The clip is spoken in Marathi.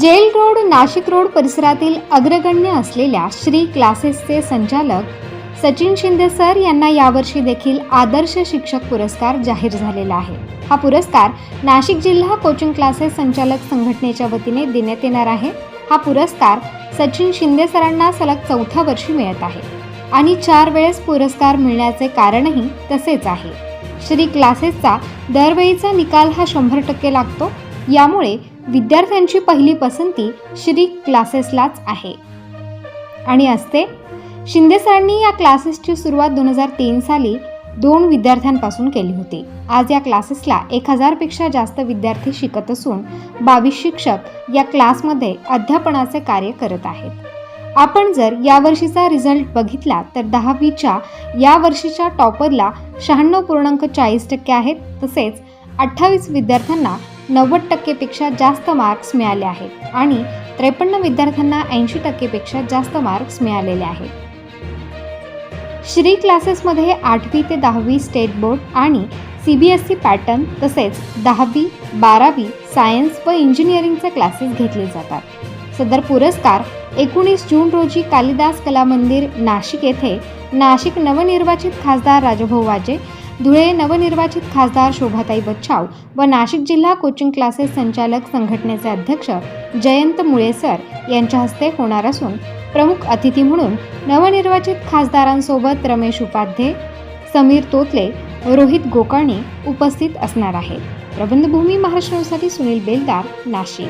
जेल रोड नाशिक रोड परिसरातील अग्रगण्य असलेल्या श्री क्लासेसचे संचालक सचिन शिंदे सर यांना यावर्षी देखील आदर्श शिक्षक पुरस्कार जाहीर झालेला आहे. हा पुरस्कार नाशिक जिल्हा कोचिंग क्लासेस संचालक संघटनेच्या वतीने देण्यात येणार आहे. हा पुरस्कार सचिन शिंदे सरांना सलग चौथ्या वर्षी मिळत आहे आणि चार वेळेस पुरस्कार मिळण्याचे कारणही तसेच आहे. श्री क्लासेसचा दरवेळीचा निकाल हा शंभर टक्के लागतो. यामुळे विद्यार्थ्यांची पहिली पसंती श्री क्लासेसलाच आहे. आणि असते शिंदे सरांनी या क्लासेसची सुरुवात दोन हजार तीन साली दोन विद्यार्थ्यांपासून केली होती. आज या क्लासेसला एक हजारपेक्षा जास्त विद्यार्थी शिकत असून बावीस शिक्षक या क्लासमध्ये अध्यापनाचे कार्य करत आहेत. आपण जर यावर्षीचा रिझल्ट बघितला तर दहावीच्या या वर्षीच्या टॉपरला शहाण्णव पूर्णांक चाळीस टक्के आहेत तसेच अठ्ठावीस विद्यार्थ्यांना नव्वद टक्केपेक्षा जास्त मार्क्स मिळाले आहेत आणि त्रेपन्न विद्यार्थ्यांना ऐंशी टक्केपेक्षा जास्त मार्क्स मिळालेले आहेत. श्री क्लासेसमध्ये आठवी ते दहावी स्टेट बोर्ड आणि C B S C pattern तसेच दहावी बारावी सायन्स व इंजिनिअरिंगचे क्लासेस घेतले जातात. सदर पुरस्कार एकोणीस जून रोजी कालिदास कला मंदिर नाशिक येथे नाशिक नवनिर्वाचित खासदार राजभाऊ वाजे धुळे नवनिर्वाचित खासदार शोभाताई बच्छाव व नाशिक जिल्हा कोचिंग क्लासेस संचालक संघटनेचे अध्यक्ष जयंत मुळेसर यांच्या हस्ते होणार असून प्रमुख अतिथी म्हणून नवनिर्वाचित खासदारांसोबत रमेश उपाध्ये समीर तोतले रोहित गोकर्णी उपस्थित असणार आहेत. प्रबंधभूमी महाराष्ट्रासाठी सुनील बेलदार नाशिक.